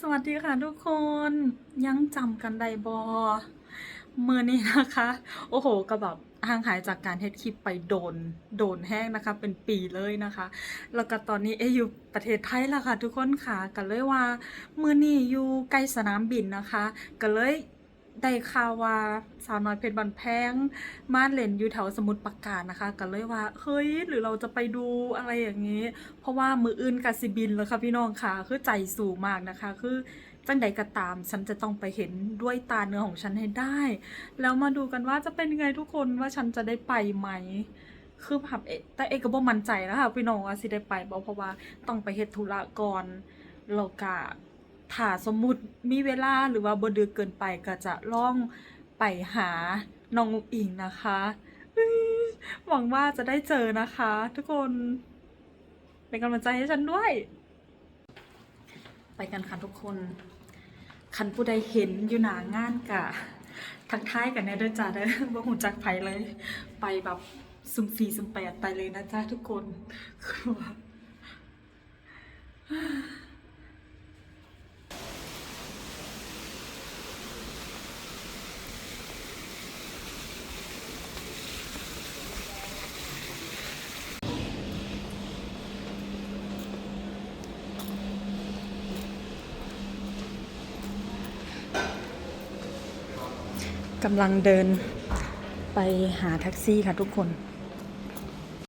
สวัสดีค่ะทุกคนยังจำกันได้บอเมื่อนี้นะคะ โอ้โหก็แบบห่างหายจากการเฮ็ดคลิปไปโดนโดนแห้งนะคะ เป็นปีเลยนะคะ แล้วก็ตอนนี้เออยู่ประเทศไทยแล้วค่ะ ทุกคนค่ะก็เลยว่าเมื่อนี้อยู่ใกล้สนามบินนะคะก็เลย ได้ข่าวว่าสาวน้อยเพชรบันแพงมาเล่นอยู่แถวสมุทรปราการนะคะก็เลยว่าเฮ้ยหรือเราจะไปดูอะไรอย่างนี้ เพราะว่ามืออื่นกาสิบินแล้วค่ะพี่น้องค่ะ คือใจสูงมากนะคะ คือจังใดก็ตาม ฉันจะต้องไปเห็นด้วยตาเนื้อของฉันให้ได้ แล้วมาดูกันว่าจะเป็นยังไงทุกคนว่าฉันจะได้ไปไหมคือแบบเอแต่เอกก็บ่มั่นใจนะคะพี่น้องว่าสิได้ไปบ่เพราะว่าต้องไปเฮ็ดธุระก่อนแล้วก็ ถ้าสมมุติมีเวลาหรือว่าบ่ดึกเกินไปก็จะล่องไปหาน้องอุ๋งอิงนะคะหวังว่าจะได้เจอนะคะ ทุกคนเป็นกำลังใจให้ฉันด้วย ไปกันค่ะทุกคนคันผู้ใดเห็นอยู่หนางานกะทักทายกันแน่เด้อจ้าเด้อบ่หูจักไผเลย ไปแบบซุ่มสี่ซุ่มแปดไปเลยนะจ้าทุกคนคือว่า กำลังเดินไปหาแท็กซี่ค่ะทุกคน